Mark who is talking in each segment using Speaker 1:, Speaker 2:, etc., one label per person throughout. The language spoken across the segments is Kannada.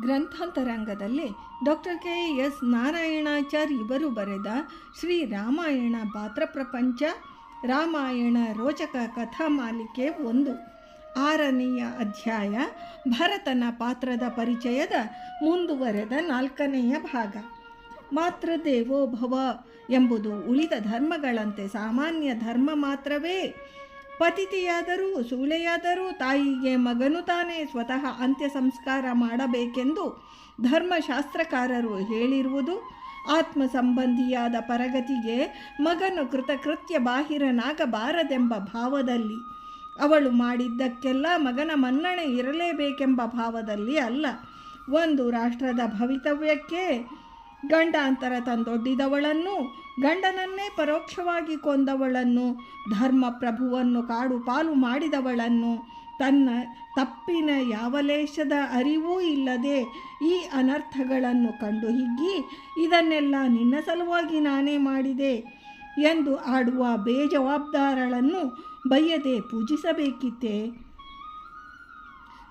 Speaker 1: ಗ್ರಂಥಾಂತರಂಗದಲ್ಲಿ ಡಾಕ್ಟರ್ ಕೆ ಎಸ್ ನಾರಾಯಣಾಚಾರ್ ಇವರು ಬರೆದ ಶ್ರೀ ರಾಮಾಯಣ ಪಾತ್ರ ಪ್ರಪಂಚ, ರಾಮಾಯಣ ರೋಚಕ ಕಥಾ ಮಾಲಿಕೆ ಒಂದು. ಆರನೆಯ ಅಧ್ಯಾಯ, ಭರತನ ಪಾತ್ರದ ಪರಿಚಯದ ಮುಂದುವರೆದ ನಾಲ್ಕನೆಯ ಭಾಗ. ಮಾತೃದೇವೋ ಭವ ಎಂಬುದು ಉಳಿದ ಧರ್ಮಗಳಂತೆ ಸಾಮಾನ್ಯ ಧರ್ಮ ಮಾತ್ರವೇ. ಪತಿತಿಯಾದರೂ, ಸೂಳೆಯಾದರೂ ತಾಯಿಗೆ ಮಗನು ತಾನೇ ಸ್ವತಃ ಅಂತ್ಯ ಸಂಸ್ಕಾರ ಮಾಡಬೇಕೆಂದು ಧರ್ಮಶಾಸ್ತ್ರಕಾರರು ಹೇಳಿರುವುದು. ಆತ್ಮ ಸಂಬಂಧಿಯಾದ ಪರಗತಿಗೆ ಮಗನು ಕೃತಕೃತ್ಯ ಬಾಹಿರನಾಗಬಾರದೆಂಬ ಭಾವದಲ್ಲಿ. ಅವಳು ಮಾಡಿದ್ದಕ್ಕೆಲ್ಲ ಮಗನ ಮನ್ನಣೆ ಇರಲೇಬೇಕೆಂಬ ಭಾವದಲ್ಲಿ ಅಲ್ಲ. ಒಂದು ರಾಷ್ಟ್ರದ ಭವಿತವ್ಯಕ್ಕೆ ಗಂಡಾಂತರ ತಂದೊಡ್ಡಿದವಳನ್ನು, ಗಂಡನನ್ನೇ ಪರೋಕ್ಷವಾಗಿ ಕೊಂದವಳನ್ನು, ಧರ್ಮಪ್ರಭುವನ್ನು ಕಾಡು ಪಾಲು ಮಾಡಿದವಳನ್ನು, ತನ್ನ ತಪ್ಪಿನ ಯಾವ ಲೇಷದ ಅರಿವೂ ಇಲ್ಲದೆ ಈ ಅನರ್ಥಗಳನ್ನು ಕಂಡು ಹಿಗ್ಗಿ ಇದನ್ನೆಲ್ಲ ನಿನ್ನ ಸಲುವಾಗಿ ನಾನೇ ಮಾಡಿದೆ ಎಂದು ಆಡುವ ಬೇಜವಾಬ್ದಾರಳನ್ನು ಬಯ್ಯದೆ ಪೂಜಿಸಬೇಕಿತ್ತೆ.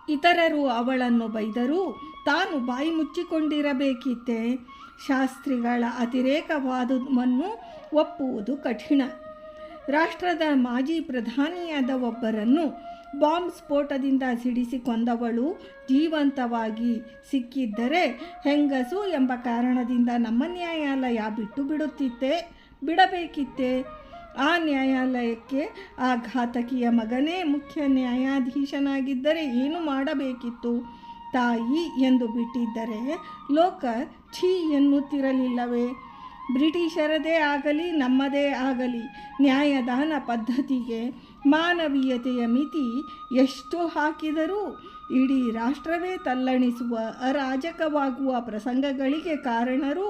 Speaker 1: ಇತರರು ಅವಳನ್ನು ಬೈದರೂ ತಾನು ಬಾಯಿ ಮುಚ್ಚಿಕೊಂಡಿರಬೇಕಿತ್ತೆ. ಶಾಸ್ತ್ರಿಗಳ ಅತಿರೇಕವಾದವನ್ನು ಒಪ್ಪುವುದು ಕಠಿಣ. ರಾಷ್ಟ್ರದ ಮಾಜಿ ಪ್ರಧಾನಿಯಾದ ಒಬ್ಬರನ್ನು ಬಾಂಬ್ ಸ್ಫೋಟದಿಂದ ಸಿಡಿಸಿ ಕೊಂದವಳು ಜೀವಂತವಾಗಿ ಸಿಕ್ಕಿದ್ದರೆ ಹೆಂಗಸು ಎಂಬ ಕಾರಣದಿಂದ ನಮ್ಮ ನ್ಯಾಯಾಲಯ ಬಿಟ್ಟು ಬಿಡುತ್ತಿತ್ತೆ. ಬಿಡಬೇಕಿತ್ತೆ. ಆ ನ್ಯಾಯಾಲಯಕ್ಕೆ ಆ ಘಾತಕಿಯ ಮಗನೇ ಮುಖ್ಯ ನ್ಯಾಯಾಧೀಶನಾಗಿದ್ದರೆ ಏನು ಮಾಡಬೇಕಿತ್ತು? ತಾಯಿ ಎಂದು ಬಿಟ್ಟಿದ್ದರೆ ಲೋಕ ಛೀ ಎನ್ನುತ್ತಿರಲಿಲ್ಲವೇ? ಬ್ರಿಟಿಷರದೇ ಆಗಲಿ, ನಮ್ಮದೇ ಆಗಲಿ, ನ್ಯಾಯದಾನ ಪದ್ಧತಿಗೆ ಮಾನವೀಯತೆಯ ಮಿತಿ ಎಷ್ಟು ಹಾಕಿದರೂ ಇಡೀ ರಾಷ್ಟ್ರವೇ ತಲ್ಲಣಿಸುವ ಅರಾಜಕವಾಗುವ ಪ್ರಸಂಗಗಳಿಗೆ ಕಾರಣರು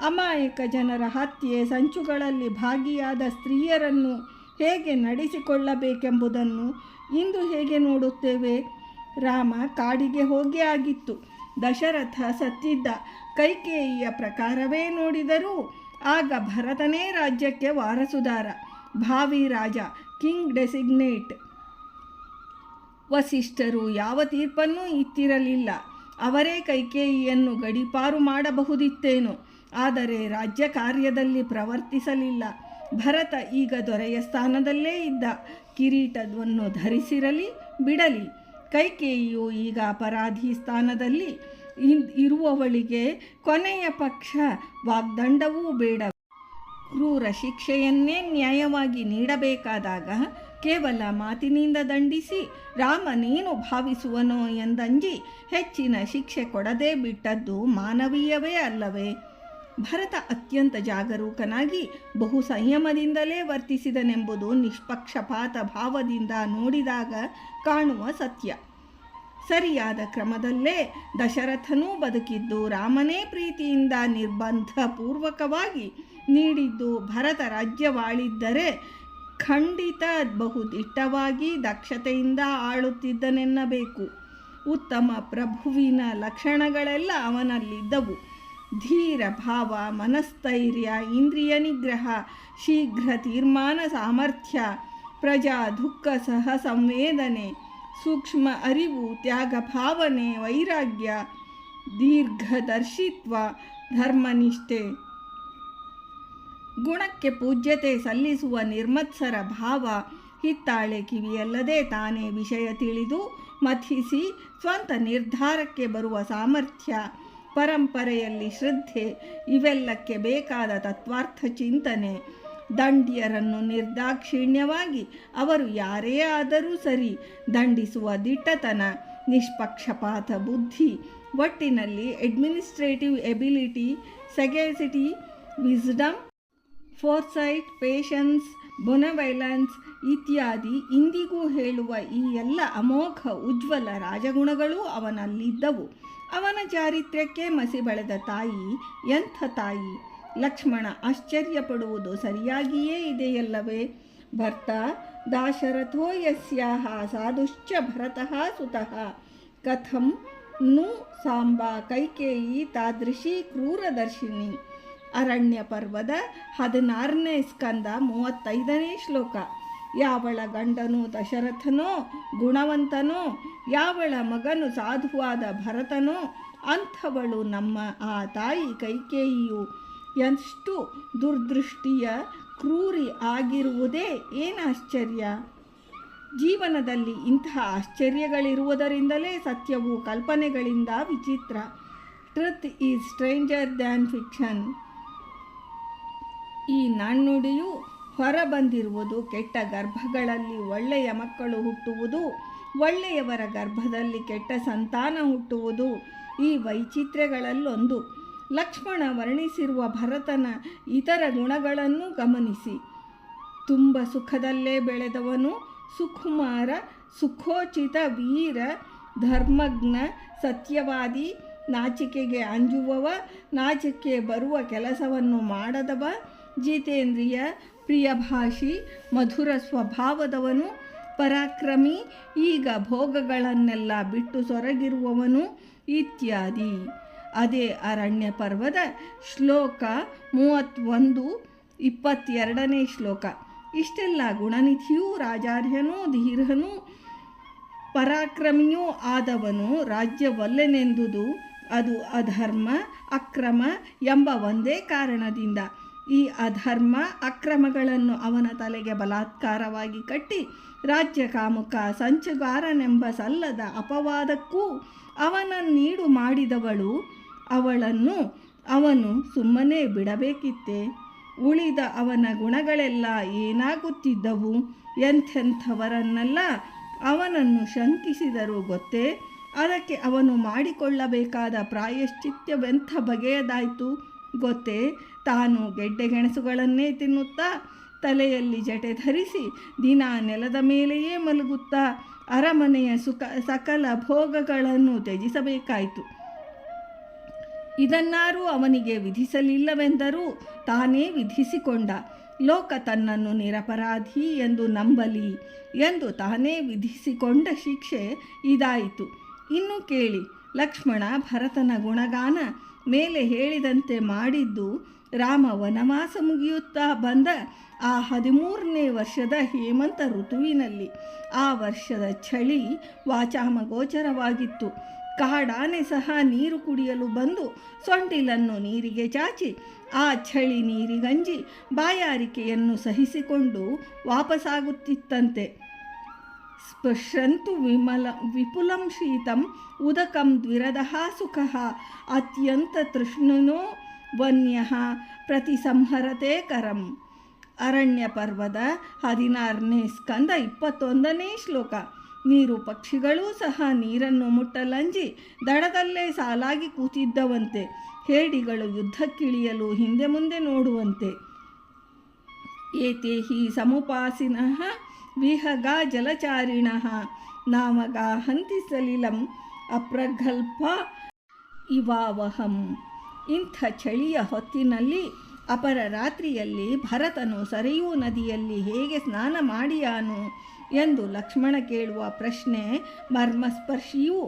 Speaker 1: ಅಮಾಯಕ ಜನರ ಹತ್ಯೆ ಸಂಚುಗಳಲ್ಲಿ ಭಾಗಿಯಾದ ಸ್ತ್ರೀಯರನ್ನು ಹೇಗೆ ನಡೆಸಿಕೊಳ್ಳಬೇಕೆಂಬುದನ್ನು ಇಂದು ಹೇಗೆ ನೋಡುತ್ತೇವೆ? ರಾಮ ಕಾಡಿಗೆ ಹೋಗಿ ಆಗಿತ್ತು. ದಶರಥ ಸತ್ತಿದ್ದ ಕೈಕೇಯಿಯ ಪ್ರಕಾರವೇ ನೋಡಿದರೂ ಆಗ ಭರತನೇ ರಾಜ್ಯಕ್ಕೆ ವಾರಸುದಾರ, ಭಾವಿ ರಾಜ, ಕಿಂಗ್ ಡೆಸಿಗ್ನೇಟ್. ವಸಿಷ್ಠರು ಯಾವ ತೀರ್ಪನ್ನೂ ಇತ್ತಿರಲಿಲ್ಲ. ಅವರೇ ಕೈಕೇಯಿಯನ್ನು ಗಡಿಪಾರು ಮಾಡಬಹುದಿತ್ತೇನೋ. ಆದರೆ ರಾಜ್ಯ ಕಾರ್ಯದಲ್ಲಿ ಪ್ರವರ್ತಿಸಲಿಲ್ಲ. ಭರತ ಈಗ ದೊರೆಯ ಸ್ಥಾನದಲ್ಲೇ ಇದ್ದ. ಕಿರೀಟವನ್ನು ಧರಿಸಿರಲಿ, ಬಿಡಲಿ. ಕೈಕೇಯಿಯು ಈಗ ಅಪರಾಧಿ ಸ್ಥಾನದಲ್ಲಿ ಇರುವವಳಿಗೆ ಕೊನೆಯ ಪಕ್ಷ ವಾಗ್ದಂಡವೂ ಬೇಡ. ಕ್ರೂರ ಶಿಕ್ಷೆಯನ್ನೇ ನ್ಯಾಯವಾಗಿ ನೀಡಬೇಕಾದಾಗ ಕೇವಲ ಮಾತಿನಿಂದ ದಂಡಿಸಿ ರಾಮನೇನು ಭಾವಿಸುವನೋ ಎಂದಂಜಿ ಹೆಚ್ಚಿನ ಶಿಕ್ಷೆ ಕೊಡದೇ ಬಿಟ್ಟದ್ದು ಮಾನವೀಯವೇ ಅಲ್ಲವೇ? ಭರತ ಅತ್ಯಂತ ಜಾಗರೂಕನಾಗಿ ಬಹು ಸಂಯಮದಿಂದಲೇ ವರ್ತಿಸಿದನೆಂಬುದು ನಿಷ್ಪಕ್ಷಪಾತ ಭಾವದಿಂದ ನೋಡಿದಾಗ ಕಾಣುವ ಸತ್ಯ. ಸರಿಯಾದ ಕ್ರಮದಲ್ಲೇ ದಶರಥನೂ ಬದುಕಿದ್ದು ರಾಮನೇ ಪ್ರೀತಿಯಿಂದ ನಿರ್ಬಂಧಪೂರ್ವಕವಾಗಿ ನೀಡಿದ್ದು ಭರತ ರಾಜ್ಯವಾಳಿದ್ದರೆ ಖಂಡಿತ ಬಹುದಿಟ್ಟವಾಗಿ ದಕ್ಷತೆಯಿಂದ ಆಳುತ್ತಿದ್ದನೆನ್ನಬೇಕು. ಉತ್ತಮ ಪ್ರಭುವಿನ ಲಕ್ಷಣಗಳೆಲ್ಲ ಅವನಲ್ಲಿದ್ದವು. ಧೀರ ಭಾವ, ಮನಸ್ಥೈರ್ಯ, ಇಂದ್ರಿಯ ನಿಗ್ರಹ, ಶೀಘ್ರ ತೀರ್ಮಾನ ಸಾಮರ್ಥ್ಯ, ಪ್ರಜಾ ದುಃಖ ಸಹ ಸಂವೇದನೆ, ಸೂಕ್ಷ್ಮ ಅರಿವು, ತ್ಯಾಗ ಭಾವನೆ, ವೈರಾಗ್ಯ, ದೀರ್ಘದರ್ಶಿತ್ವ, ಧರ್ಮನಿಷ್ಠೆ. ಗುಣಕ್ಕೆ ಪೂಜ್ಯತೆ ಸಲ್ಲಿಸುವ ನಿರ್ಮತ್ಸರ ಭಾವ, ಹಿತ್ತಾಳೆ ಕಿವಿಯಲ್ಲದೆ ತಾನೇ ವಿಷಯ ತಿಳಿದು ಮಥಿಸಿ ಸ್ವಂತ ನಿರ್ಧಾರಕ್ಕೆ ಬರುವ ಸಾಮರ್ಥ್ಯ. ಪರಂಪರೆಯಲ್ಲಿ ಶ್ರದ್ಧೆ ಇವೆಲ್ಲಕ್ಕೆ ಬೇಕಾದ ತತ್ವಾರ್ಥ ಚಿಂತನೆ. ದಂಡಿಯರನ್ನು ನಿರ್ದಾಕ್ಷಿಣ್ಯವಾಗಿ ಅವರು ಯಾರೇ ಆದರೂ ಸರಿ ದಂಡಿಸುವ ದಿಟ್ಟತನ, ನಿಷ್ಪಕ್ಷಪಾತ ಬುದ್ಧಿ, ಒಟ್ಟಿನಲ್ಲಿ administrative ability sagacity wisdom foresight patience benevolence ಇತ್ಯಾದಿ. ಇಂದಿಗೂ ಹೇಳುವ ಈ ಎಲ್ಲ ಅಮೋಘ, ಉಜ್ವಲ ರಾಜಗುಣಗಳೂ ಅವನಲ್ಲಿದ್ದವು. ಅವನ ಚಾರಿತ್ರ್ಯಕ್ಕೆ ಮಸಿ ಬಳೆದ ತಾಯಿ, ಎಂಥ ತಾಯಿ? ಲಕ್ಷ್ಮಣ ಆಶ್ಚರ್ಯಪಡುವುದು ಸರಿಯಾಗಿಯೇ ಇದೆಯಲ್ಲವೇ? ಭರ್ತ ದಾಶರಥೋ ಯಸ್ಯಾಹ ಸಾಧುಶ್ಚ ಭರತಃ ಸುತಃ. ಕಥಂ ನು ಸಾಂಬಾ ಕೈಕೇಯಿ ತಾದೃಶಿ ಕ್ರೂರದರ್ಶಿನಿ. ಅರಣ್ಯ ಪರ್ವದ ಹದಿನಾರನೇ ಸ್ಕಂದ ಮೂವತ್ತೈದನೇ ಶ್ಲೋಕ. ಯಾವಳ ಗಂಡನೋ ದಶರಥನೋ ಗುಣವಂತನೋ ಯಾವಳ ಮಗನು ಸಾಧುವಾದ ಭರತನೋ ಅಂಥವಳು ನಮ್ಮ ಆ ತಾಯಿ ಕೈಕೇಯಿಯು. ಎಷ್ಟು ದುರ್ದೃಷ್ಟಿಯ ಕ್ರೂರಿ ಆಗಿರುವುದೇ ಏನಾಶ್ಚರ್ಯ ಜೀವನದಲ್ಲಿ ಇಂತಹ ಆಶ್ಚರ್ಯಗಳಿರುವುದರಿಂದಲೇ ಸತ್ಯವು ಕಲ್ಪನೆಗಳಿಂದ ವಿಚಿತ್ರ. Truth is stranger than fiction. ಈ ನಾಣ್ಣುಡಿಯು ಹೊರಬಂದಿರುವುದು ಕೆಟ್ಟ ಗರ್ಭಗಳಲ್ಲಿ ಒಳ್ಳೆಯ ಮಕ್ಕಳು ಹುಟ್ಟುವುದು. ಒಳ್ಳೆಯವರ ಗರ್ಭದಲ್ಲಿ ಕೆಟ್ಟ ಸಂತಾನ ಹುಟ್ಟುವುದು ಈ ವೈಚಿತ್ರ್ಯಗಳಲ್ಲೊಂದು. ಲಕ್ಷ್ಮಣ ವರ್ಣಿಸಿರುವ ಭರತನ ಇತರ ಗುಣಗಳನ್ನು ಗಮನಿಸಿ. ತುಂಬ ಸುಖದಲ್ಲೇ ಬೆಳೆದವನು ಸುಕುಮಾರ, ಸುಖೋಚಿತ ವೀರ, ಧರ್ಮಜ್ಞ, ಸತ್ಯವಾದಿ, ನಾಚಿಕೆಗೆ ಅಂಜುವವ, ನಾಚಿಕೆ ಬರುವ ಕೆಲಸವನ್ನು ಮಾಡದವ, ಜಿತೇಂದ್ರಿಯ, ಪ್ರಿಯಭಾಷಿ, ಮಧುರ ಸ್ವಭಾವದವನು ಪರಾಕ್ರಮಿ, ಈಗ ಭೋಗಗಳನ್ನೆಲ್ಲ ಬಿಟ್ಟು ಸೊರಗಿರುವವನು ಇತ್ಯಾದಿ. ಅದೇ ಅರಣ್ಯ ಪರ್ವದ ಶ್ಲೋಕ ಮೂವತ್ತೊಂದು, ಇಪ್ಪತ್ತೆರಡನೇ ಶ್ಲೋಕ. ಇಷ್ಟೆಲ್ಲ ಗುಣನಿಧಿಯೂ, ರಾಜಾರ್ಹನೂ, ಧೀರ್ಹನೂ, ಪರಾಕ್ರಮಿಯೂ ಆದವನು ರಾಜ್ಯವಲ್ಲೆನೆಂದುದು ಅದು ಅಧರ್ಮ, ಅಕ್ರಮ ಎಂಬ ಒಂದೇ ಕಾರಣದಿಂದ. ಈ ಅಧರ್ಮ, ಅಕ್ರಮಗಳನ್ನು ಅವನ ತಲೆಗೆ ಬಲಾತ್ಕಾರವಾಗಿ ಕಟ್ಟಿ ರಾಜ್ಯ ಕಾಮುಕ ಸಂಚುಗಾರನೆಂಬ ಸಲ್ಲದ ಅಪವಾದಕ್ಕೂ ಅವನನ್ನೀಡು ಮಾಡಿದವಳು ಅವಳನ್ನು ಅವನು ಸುಮ್ಮನೆ ಬಿಡಬೇಕಿತ್ತೆ. ಉಳಿದ ಅವನ ಗುಣಗಳೆಲ್ಲ ಏನಾಗುತ್ತಿದ್ದವು? ಎಂಥೆಂಥವರನ್ನೆಲ್ಲ ಅವನನ್ನು ಶಂಕಿಸಿದರು ಗೊತ್ತೇ? ಅದಕ್ಕೆ ಅವನು ಮಾಡಿಕೊಳ್ಳಬೇಕಾದ ಪ್ರಾಯಶ್ಚಿತ್ಯವೆಂಥ ಬಗೆಯದಾಯಿತು ಗೊತ್ತೇ? ತಾನು ಗೆಡ್ಡೆಗೆಣಸುಗಳನ್ನೇ ತಿನ್ನುತ್ತಾ ತಲೆಯಲ್ಲಿ ಜಟೆ ಧರಿಸಿ ದಿನ ನೆಲದ ಮೇಲೆಯೇ ಮಲಗುತ್ತಾ ಅರಮನೆಯ ಸುಖ ಸಕಲ ಭೋಗಗಳನ್ನು ತ್ಯಜಿಸಬೇಕಾಯಿತು. ಇದನ್ನಾರೂ ಅವನಿಗೆ ವಿಧಿಸಲಿಲ್ಲವೆಂದರೂ ತಾನೇ ವಿಧಿಸಿಕೊಂಡ. ಲೋಕ ತನ್ನನ್ನು ನಿರಪರಾಧಿ ಎಂದು ನಂಬಲಿ ಎಂದು ತಾನೇ ವಿಧಿಸಿಕೊಂಡ ಶಿಕ್ಷೆ ಇದಾಯಿತು. ಇನ್ನು ಕೇಳಿ ಲಕ್ಷ್ಮಣ ಭರತನ ಗುಣಗಾನ ಮೇಲೆ ಹೇಳಿದಂತೆ ಮಾಡಿದ್ದು ರಾಮ ವನವಾಸ ಮುಗಿಯುತ್ತಾ ಬಂದ ಆ ಹದಿಮೂರನೇ ವರ್ಷದ ಹೇಮಂತ ಋತುವಿನಲ್ಲಿ ಆ ವರ್ಷದ ಚಳಿ ವಾಚಾಮಗೋಚರವಾಗಿತ್ತು. ಕಾಡಾನೆ ಸಹ ನೀರು ಕುಡಿಯಲು ಬಂದು ಸೊಂಟಿಲನ್ನು ನೀರಿಗೆ ಚಾಚಿ, ಆ ಚಳಿ ನೀರಿಗಂಜಿ ಬಾಯಾರಿಕೆಯನ್ನು ಸಹಿಸಿಕೊಂಡು ವಾಪಸಾಗುತ್ತಿತ್ತಂತೆ. ಸ್ಪೃಶಂತು ವಿಮಲ, ವಿಪುಲಂ ಶೀತಂ ಉದಕಂ ದ್ವಿರದಃ ಸುಖಃ ಅತ್ಯಂತ ತೃಷ್ಣುನೋ ವನ್ಯ ಪ್ರತಿಸಂಹರತೆ ಕರಂ. ಅರಣ್ಯ ಪರ್ವದ ಹದಿನಾರನೇ ಸ್ಕಂದ ಇಪ್ಪತ್ತೊಂದನೇ ಶ್ಲೋಕ. ನೀರು ಪಕ್ಷಿಗಳೂ ಸಹ ನೀರನ್ನು ಮುಟ್ಟಲಂಜಿ ದಡದಲ್ಲೇ ಸಾಲಾಗಿ ಕೂತಿದ್ದವಂತೆ. ಹೇಡಿಗಳು ಯುದ್ಧಕ್ಕಿಳಿಯಲು ಹಿಂದೆ ಮುಂದೆ ನೋಡುವಂತೆ. ಏತೆ ಹಿ ಸಮುಪಾಸಿನಃ ವಿಹಗ ಜಲಚಾರಿಣಃ ನಾಮಗ ಹಂತಿಸಲಿಲಂ ಅಪ್ರಗಲ್ಪ ಇವಾವಹಂ. ಇಂಥ ಚಳಿಯ ಹೊತ್ತಿನಲ್ಲಿ ಅಪರ ರಾತ್ರಿಯಲ್ಲಿ ಭರತನು ಸರಿಯೂ ನದಿಯಲ್ಲಿ ಹೇಗೆ ಸ್ನಾನ ಮಾಡಿಯಾನು ಎಂದು ಲಕ್ಷ್ಮಣ ಕೇಳುವ ಪ್ರಶ್ನೆ ಮರ್ಮಸ್ಪರ್ಶಿಯೂ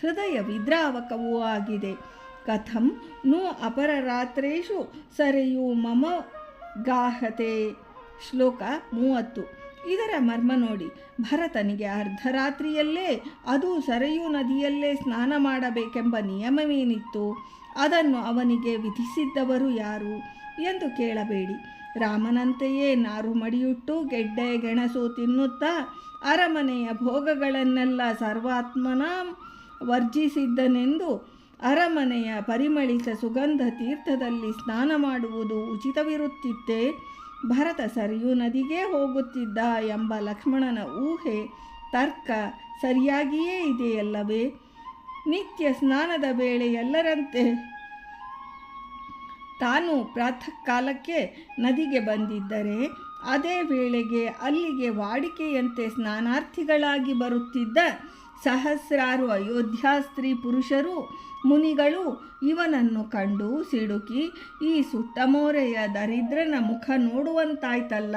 Speaker 1: ಹೃದಯ ವಿದ್ರಾವಕವೂ ಆಗಿದೆ. ಕಥಂ ನು ಅಪರರಾತ್ರೇಷು ಸರೆಯು ಮಮ ಗಾಹತೆ. ಶ್ಲೋಕ ಮೂವತ್ತು. ಇದರ ಮರ್ಮ ನೋಡಿ, ಭರತನಿಗೆ ಅರ್ಧರಾತ್ರಿಯಲ್ಲೇ ಅದು ಸರಯೂ ನದಿಯಲ್ಲೇ ಸ್ನಾನ ಮಾಡಬೇಕೆಂಬ ನಿಯಮವೇನಿತ್ತು? ಅದನ್ನು ಅವನಿಗೆ ವಿಧಿಸಿದ್ದವರು ಯಾರು ಎಂದು ಕೇಳಬೇಡಿ. ರಾಮನಂತೆಯೇ ನಾರು ಮಡಿಯುಟ್ಟು ಗೆಡ್ಡೆ ಗೆಣಸು ತಿನ್ನುತ್ತಾ ಅರಮನೆಯ ಭೋಗಗಳನ್ನೆಲ್ಲ ಸರ್ವಾತ್ಮನ ವರ್ಜಿಸಿದ್ದನೆಂದು ಅರಮನೆಯ ಪರಿಮಳಿತ ಸುಗಂಧ ತೀರ್ಥದಲ್ಲಿ ಸ್ನಾನ ಮಾಡುವುದು ಉಚಿತವಿರುತ್ತಿತ್ತೆ. ಭರತ ಸರಿಯು ನದಿಗೆ ಹೋಗುತ್ತಿದ್ದ ಎಂಬ ಲಕ್ಷ್ಮಣನ ಊಹೆ ತರ್ಕ ಸರಿಯಾಗಿಯೇ ಇದೆಯಲ್ಲವೇ? ನಿತ್ಯ ಸ್ನಾನದ ವೇಳೆ ಎಲ್ಲರಂತೆ ತಾನು ಪ್ರಾತಃ ಕಾಲಕ್ಕೆ ನದಿಗೆ ಬಂದಿದ್ದರೆ, ಅದೇ ವೇಳೆಗೆ ಅಲ್ಲಿಗೆ ವಾಡಿಕೆಯಂತೆ ಸ್ನಾನಾರ್ಥಿಗಳಾಗಿ ಬರುತ್ತಿದ್ದ ಸಹಸ್ರಾರು ಅಯೋಧ್ಯಾ ಸ್ತ್ರೀ ಪುರುಷರು, ಮುನಿಗಳು ಇವನನ್ನು ಕಂಡು ಸಿಡುಕಿ, ಈ ಸುತ್ತಮೋರೆಯ ದರಿದ್ರನ ಮುಖ ನೋಡುವಂತಾಯ್ತಲ್ಲ.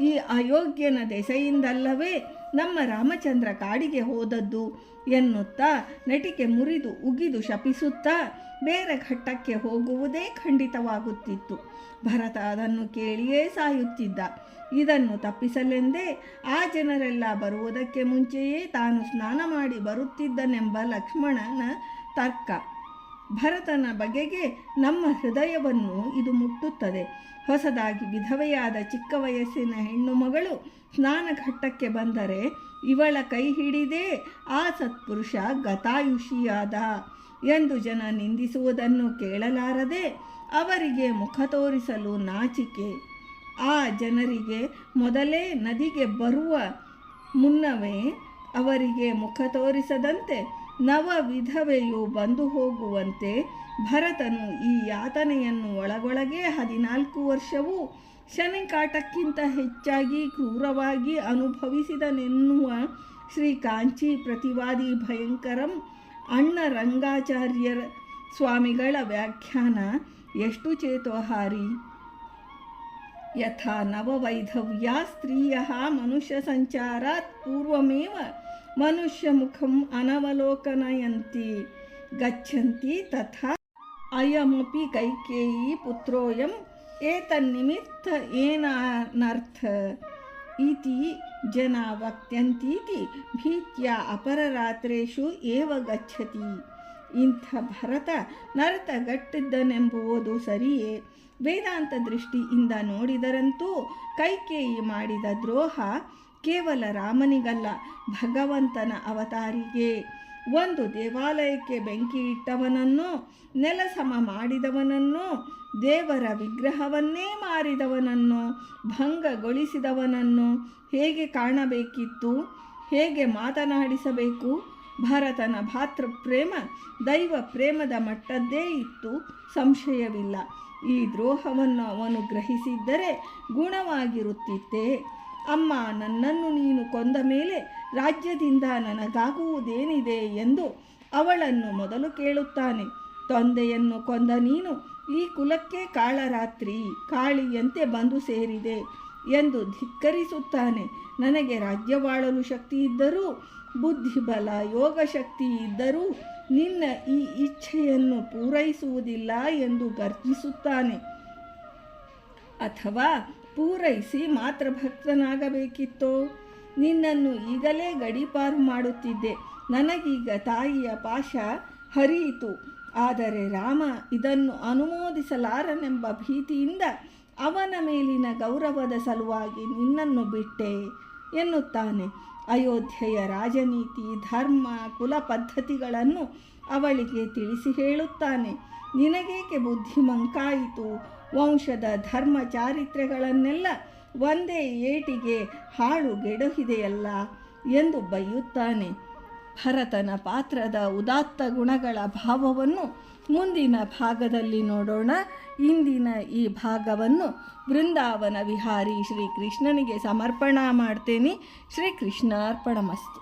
Speaker 1: ಈ ಅಯೋಗ್ಯನ ದೆಸೆಯಿಂದಲ್ಲವೇ ನಮ್ಮ ರಾಮಚಂದ್ರ ಕಾಡಿಗೆ ಹೋದದ್ದು ಎನ್ನುತ್ತಾ ನಟಿಕೆ ಮುರಿದು ಉಗಿದು ಶಪಿಸುತ್ತಾ ಬೇರೆ ಘಟ್ಟಕ್ಕೆ ಹೋಗುವುದೇ ಖಂಡಿತವಾಗುತ್ತಿತ್ತು. ಭರತ ಅದನ್ನು ಕೇಳಿಯೇ ಸಾಯುತ್ತಿದ್ದ. ಇದನ್ನು ತಪ್ಪಿಸಲೆಂದೇ ಆ ಜನರೆಲ್ಲ ಬರುವುದಕ್ಕೆ ಮುಂಚೆಯೇ ತಾನು ಸ್ನಾನ ಮಾಡಿ ಬರುತ್ತಿದ್ದನೆಂಬ ಲಕ್ಷ್ಮಣನ ತರ್ಕ. ಭರತನ ಬಗೆಗೆ ನಮ್ಮ ಹೃದಯವನ್ನು ಇದು ಮುಟ್ಟುತ್ತದೆ. ಹೊಸದಾಗಿ ವಿಧವೆಯಾದ ಚಿಕ್ಕ ವಯಸ್ಸಿನ ಹೆಣ್ಣು ಮಗಳು ಸ್ನಾನಘಟ್ಟಕ್ಕೆ ಬಂದರೆ ಇವಳ ಕೈ ಹಿಡಿದೇ, ಆ ಸತ್ಪುರುಷ ಗತಾಯುಷಿಯಾದ. ಎಂದು ಜನ ನಿಂದಿಸುವುದನ್ನು ಕೇಳಲಾರದೆ ಅವರಿಗೆ ಮುಖ ತೋರಿಸಲು ನಾಚಿಕೆ. ಆ ಜನರಿಗೆ ಮೊದಲೇ ನದಿಗೆ ಬರುವ ಮುನ್ನವೇ ಅವರಿಗೆ ಮುಖ ತೋರಿಸದಂತೆ ನವ ವಿಧವೆಯು ಬಂದು ಹೋಗುವಂತೆ ಭರತನು ಈ ಯಾತನೆಯನ್ನು ಒಳಗೊಳಗೆ ಹದಿನಾಲ್ಕು ವರ್ಷವೂ ಶನಿಕಾಟಕ್ಕಿಂತ ಹೆಚ್ಚಾಗಿ ಕ್ರೂರವಾಗಿ ಅನುಭವಿಸಿದನೆನ್ನುವ ಶ್ರೀ ಕಾಂಚಿ ಪ್ರತಿವಾದಿ ಭಯಂಕರಂ ಅಣ್ಣ ರಂಗಾಚಾರ್ಯರ ಸ್ವಾಮಿಗಳ ವ್ಯಾಖ್ಯಾನ ಎಷ್ಟು ಚೇತೋಹಾರಿ. ಯಥಾ ನವವೈಧವ್ಯಾ ಸ್ತ್ರೀಯ ಮನುಷ್ಯ ಸಂಚಾರಾತ್ ಪೂರ್ವಮೇವ ಮನುಷ್ಯಮುಖಂ ಅನವಲೋಕನಯಂತಿ. ಗಚ್ಚಂತಿ ತಥಾ ಅಯಮಪಿ ಕೈಕೇಯಿ ಪುತ್ರೋಯಂ ಏತನ್ನಿಮಿತ್ತ ಏನರ್ಥ ಇತಿ ಜನ ವಕ್ತ್ಯಂತೀತಿ ಭೀತ್ಯ ಅಪರರಾತ್ರೇಷು ಏವ ಗಚ್ಚತಿ ಇಂಥ ಭರತ ನರತಗಟ್ಟಿದ್ದನೆಂಬುವುದು ಸರಿಯೇ? ವೇದಾಂತ ದೃಷ್ಟಿಯಿಂದ ನೋಡಿದರಂತೂ ಕೈಕೇಯಿ ಮಾಡಿದ ದ್ರೋಹ ಕೇವಲ ರಾಮನಿಗಲ್ಲ, ಭಗವಂತನ ಅವತಾರಿಗೆ. ಒಂದು ದೇವಾಲಯಕ್ಕೆ ಬೆಂಕಿ ಇಟ್ಟವನನ್ನು ನೆಲಸಮ ಮಾಡಿದವನನ್ನು, ದೇವರ ವಿಗ್ರಹವನ್ನೇ ಮಾರಿದವನನ್ನು, ಭಂಗಗೊಳಿಸಿದವನನ್ನು ಹೇಗೆ ಕಾಣಬೇಕಿತ್ತು? ಹೇಗೆ ಮಾತನಾಡಿಸಬೇಕು? ಭರತನ ಭಾತೃ ಪ್ರೇಮ ದೈವ ಪ್ರೇಮದ ಮಟ್ಟದ್ದೇ ಇತ್ತು, ಸಂಶಯವಿಲ್ಲ. ಈ ದ್ರೋಹವನ್ನು ಅವನು ಗ್ರಹಿಸಿದ್ದರೆ ಗುಣವಾಗಿರುತ್ತಿತ್ತೇ ಅಮ್ಮ, ನನ್ನನ್ನು ನೀನು ಕೊಂದ ಮೇಲೆ ರಾಜ್ಯದಿಂದ ನನಗಾಗುವುದೇನಿದೆ ಎಂದು ಅವಳನ್ನು ಮೊದಲು ಕೇಳುತ್ತಾನೆ. ತಂದೆಯನ್ನು ಕೊಂದ ನೀನು ಈ ಕುಲಕ್ಕೆ ಕಾಳರಾತ್ರಿ, ಕಾಳಿಯಂತೆ ಬಂದು ಸೇರಿದೆ ಎಂದು ಧಿಕ್ಕರಿಸುತ್ತಾನೆ. ನನಗೆ ರಾಜ್ಯವಾಳಲು ಶಕ್ತಿ ಇದ್ದರೂ, ಬುದ್ಧಿಬಲ, ಯೋಗ ಶಕ್ತಿ ಇದ್ದರೂ ನಿನ್ನ ಈ ಇಚ್ಛೆಯನ್ನು ಪೂರೈಸುವುದಿಲ್ಲ ಎಂದು ಗರ್ಜಿಸುತ್ತಾನೆ. ಅಥವಾ ಪೂರೈಸಿ ಮಾತ್ರ ಭಕ್ತನಾಗಬೇಕಿತ್ತೋ ನಿನ್ನನ್ನು ಈಗಲೇ ಗಡೀಪಾರು ಮಾಡುತ್ತಿದ್ದೆ. ನನಗೀಗ ತಾಯಿಯ ಪಾಶ ಹರಿಯಿತು. ಆದರೆ ರಾಮ ಇದನ್ನು ಅನುಮೋದಿಸಲಾರನೆಂಬ ಭೀತಿಯಿಂದ ಅವನ ಮೇಲಿನ ಗೌರವದ ಸಲುವಾಗಿ ನಿನ್ನನ್ನು ಬಿಟ್ಟೆ ಎನ್ನುತ್ತಾನೆ. ಅಯೋಧ್ಯೆಯ ರಾಜನೀತಿ, ಧರ್ಮ, ಕುಲ ಪದ್ಧತಿಗಳನ್ನು ಅವಳಿಗೆ ತಿಳಿಸಿ ಹೇಳುತ್ತಾನೆ. ನಿನಗೇಕೆ ಬುದ್ಧಿ ಮಂಕಾಯಿತು? ವಂಶದ ಧರ್ಮ ಚಾರಿತ್ರ್ಯಗಳನ್ನೆಲ್ಲ ಒಂದೇ ಏಟಿಗೆ ಹಾಳು ಗೆಡಹಿದೆಯಲ್ಲ ಎಂದು ಬೈಯುತ್ತಾನೆ. ಭರತನ ಪಾತ್ರದ ಉದಾತ್ತ ಗುಣಗಳ ಭಾವವನ್ನು ಮುಂದಿನ ಭಾಗದಲ್ಲಿ ನೋಡೋಣ. ಇಂದಿನ ಈ ಭಾಗವನ್ನು ಬೃಂದಾವನ ವಿಹಾರಿ ಶ್ರೀಕೃಷ್ಣನಿಗೆ ಸಮರ್ಪಣಾ ಮಾಡ್ತೇನೆ. ಶ್ರೀ ಕೃಷ್ಣಾರ್ಪಣಮಸ್ತು